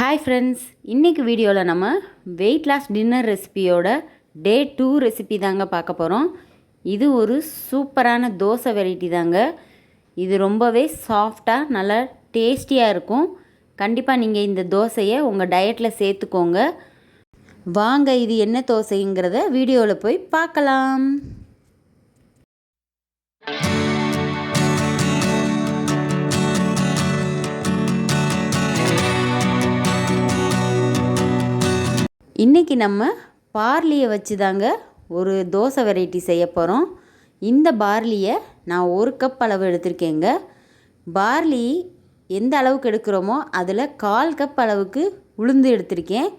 Hi friends இன்றைக்கி வீடியோவில் நம்ம வெயிட் லாஸ் டின்னர் ரெசிபியோட டே டூ ரெசிபி தாங்க பார்க்க போகிறோம் இது ஒரு சூப்பரான தோசை வெரைட்டி தாங்க. இது ரொம்பவே சாஃப்டாக நல்லா டேஸ்டியாக இருக்கும். கண்டிப்பாக நீங்கள் இந்த தோசையை உங்கள் டயட்டில் சேர்த்துக்கோங்க. வாங்க இது என்ன தோசைங்கிறத வீடியோவில் போய் பார்க்கலாம். இன்றைக்கி நம்ம பார்லியை வச்சு தாங்க ஒரு தோசை வெரைட்டி செய்ய போகிறோம் இந்த பார்லியை நான் ஒரு கப் அளவு எடுத்திருக்கேங்க. பார்லி எந்த அளவுக்கு எடுக்கிறோமோ அதில் கால் கப் அளவுக்கு உளுந்து எடுத்திருக்கேன்.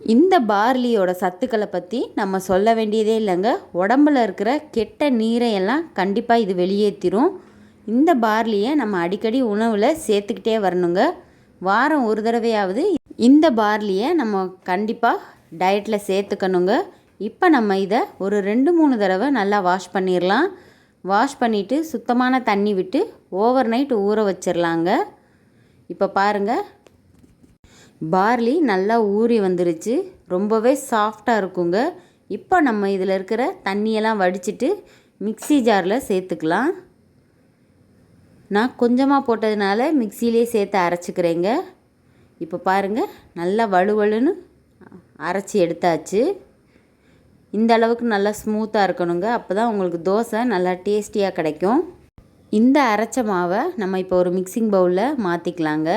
இந்த பார்லியோட சத்துக்களை பற்றி நம்ம சொல்ல வேண்டியதே இல்லைங்க. உடம்புல இருக்கிற கெட்ட நீரையெல்லாம் கண்டிப்பாக இது வெளியேற்றிரும் இந்த பார்லியை நம்ம அடிக்கடி உணவில் சேர்த்துக்கிட்டே வரணுங்க. வாரம் ஒரு தடவையாவது இந்த பார்லியை நம்ம கண்டிப்பாக டயட்டில் சேர்த்துக்கணுங்க. இப்போ நம்ம இதை ஒரு ரெண்டு மூணு தடவை நல்லா வாஷ் பண்ணிடலாம் வாஷ் பண்ணிவிட்டு சுத்தமான தண்ணி விட்டு ஓவர் நைட் ஊற வச்சிடலாங்க இப்போ பாருங்கள் பார்லி நல்லா ஊறி வந்துருச்சு. ரொம்பவே சாஃப்டாக இருக்குங்க. இப்போ நம்ம இதில் இருக்கிற தண்ணியெல்லாம் வடிச்சிட்டு மிக்சி ஜாரில் சேர்த்துக்கலாம். நான் கொஞ்சமாக போட்டதுனால மிக்சிலே சேர்த்து அரைச்சிக்கிறேங்க. இப்போ பாருங்கள் நல்லா வலுவலுன்னு அரைச்சி எடுத்தாச்சு. இந்த அளவுக்கு நல்லா ஸ்மூத்தாக இருக்கணுங்க. அப்போ தான் உங்களுக்கு தோசை நல்லா டேஸ்டியாக கிடைக்கும். இந்த அரைச்ச மாவை நம்ம இப்போ ஒரு மிக்சிங் பவுலில் மாற்றிக்கலாங்க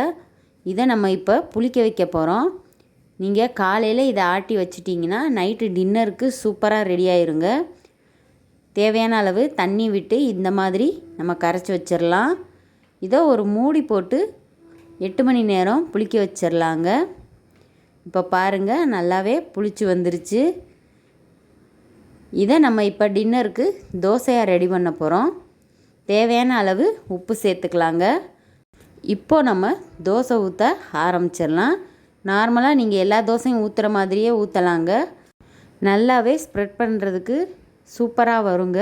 இதை நம்ம இப்போ புளிக்க வைக்க போகிறோம் நீங்கள் காலையில் இதை ஆட்டி வச்சிட்டிங்கன்னா நைட்டு டின்னருக்கு சூப்பராக ரெடி ஆயிருங்க. தேவையான அளவு தண்ணி விட்டு இந்த மாதிரி நம்ம கரைச்சி வச்சிடலாம் இதை ஒரு மூடி போட்டு எட்டு மணி நேரம் புளிக்க வச்சிடலாங்க இப்போ பாருங்கள் நல்லாவே புளிச்சு வந்துருச்சு. இதை நம்ம இப்போ டின்னருக்கு தோசையாக ரெடி பண்ண போகிறோம் தேவையான அளவு உப்பு சேர்த்துக்கலாங்க. இப்போது நம்ம தோசை ஊற்ற ஆரம்பிச்சிடலாம். நார்மலாக நீங்கள் எல்லா தோசையும் ஊற்றுற மாதிரியே ஊற்றலாங்க நல்லாவே ஸ்ப்ரெட் பண்ணுறதுக்கு சூப்பராக வருங்க.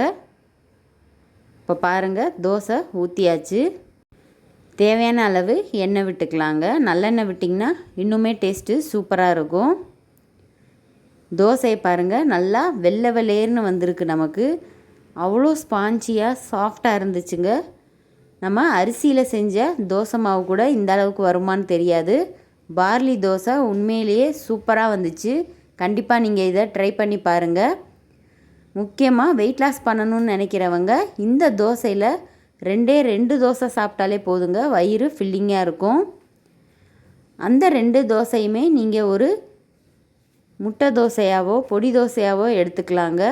இப்போ பாருங்கள் தோசை ஊற்றியாச்சு தேவையான அளவு எண்ணெய் விட்டுக்கலாங்க. நல்லெண்ணெய் விட்டிங்கன்னா இன்னுமே டேஸ்ட்டு சூப்பராக இருக்கும். தோசையை பாருங்கள் நல்லா வெள்ளை வெள்ளேர்னு வந்திருக்கு நமக்கு. அவ்வளோ ஸ்பாஞ்சியாக சாஃப்டாக இருந்துச்சுங்க. நம்ம அரிசியில் செஞ்ச தோசை மாவு கூட இந்த அளவுக்கு வருமானு தெரியாது. பார்லி தோசை உண்மையிலேயே சூப்பராக வந்துச்சு. கண்டிப்பாக நீங்கள் இதை ட்ரை பண்ணி பாருங்கள் முக்கியமாக வெயிட் லாஸ் பண்ணணும்னு நினைக்கிறவங்க இந்த தோசையில் ரெண்டே ரெண்டு தோசை சாப்பிட்டாலே போதுங்க. வயிறு ஃபில்லிங்காக இருக்கும். அந்த ரெண்டு தோசையுமே நீங்கள் ஒரு முட்டை தோசையாவோ பொடி தோசையாவோ எடுத்துக்கலாங்க.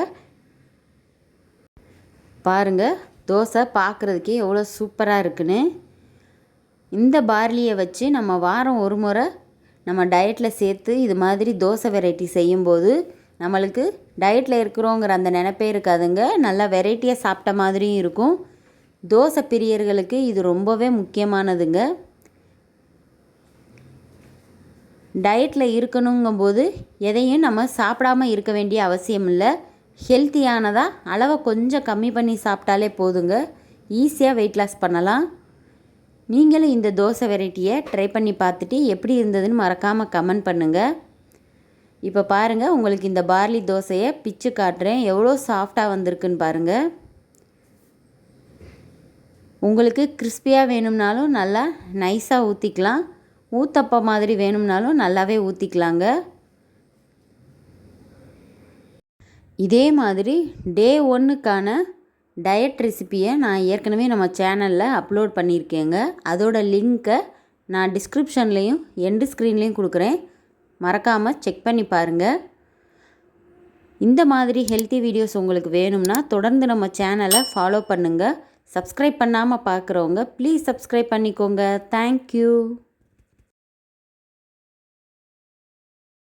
பாருங்கள் தோசை பார்க்குறதுக்கே எவ்வளோ சூப்பராக இருக்குன்னு. இந்த பார்லியை வச்சு நம்ம வாரம் ஒரு முறை நம்ம டயட்டில் சேர்த்து இது மாதிரி தோசை வெரைட்டி செய்யும்போது நம்மளுக்கு டயட்டில் இருக்கிறோங்கிற அந்த நினப்பே இருக்காதுங்க. நல்லா வெரைட்டியாக சாப்பிட்ட மாதிரியும் இருக்கும். தோசை பிரியர்களுக்கு இது ரொம்பவே முக்கியமானதுங்க. டயட்டில் இருக்கணுங்கும்போது எதையும் நம்ம சாப்பிடாம இருக்க வேண்டிய அவசியம் இல்லை ஹெல்த்தியானதாக அளவை கொஞ்சம் கம்மி பண்ணி சாப்பிட்டாலே போதுங்க. ஈஸியாக வெயிட் லாஸ் பண்ணலாம். நீங்களும் இந்த தோசை வெரைட்டியை ட்ரை பண்ணி பார்த்துட்டு எப்படி இருந்ததுன்னு மறக்காமல் கமெண்ட் பண்ணுங்கள் இப்போ பாருங்கள் உங்களுக்கு இந்த பார்லி தோசையை பிச்சு காட்டுறேன். எவ்வளோ சாஃப்டாக வந்திருக்குன்னு பாருங்கள் உங்களுக்கு கிறிஸ்பியாக வேணும்னாலும் நல்லா நைஸாக ஊற்றிக்கலாம் ஊத்தப்பா மாதிரி வேணும்னாலும் நல்லாவே ஊற்றிக்கலாங்க இதே மாதிரி டே ஒன்றுக்கான டயட் ரெசிப்பியை நான் ஏற்கனவே நம்ம சேனலில் அப்லோட் பண்ணியிருக்கேங்க. அதோட லிங்க்கை நான் டிஸ்கிரிப்ஷன்லேயும் எண்டு ஸ்க்ரீன்லேயும் கொடுக்குறேன். மறக்காமல் செக் பண்ணி பாருங்கள் இந்த மாதிரி ஹெல்த்தி வீடியோஸ் உங்களுக்கு வேணும்னா தொடர்ந்து நம்ம சேனலை ஃபாலோ பண்ணுங்கள் சப்ஸ்கிரைப் பண்ணாமல் பார்க்குறவங்க ப்ளீஸ் சப்ஸ்கிரைப் பண்ணிக்கோங்க. தேங்க்யூ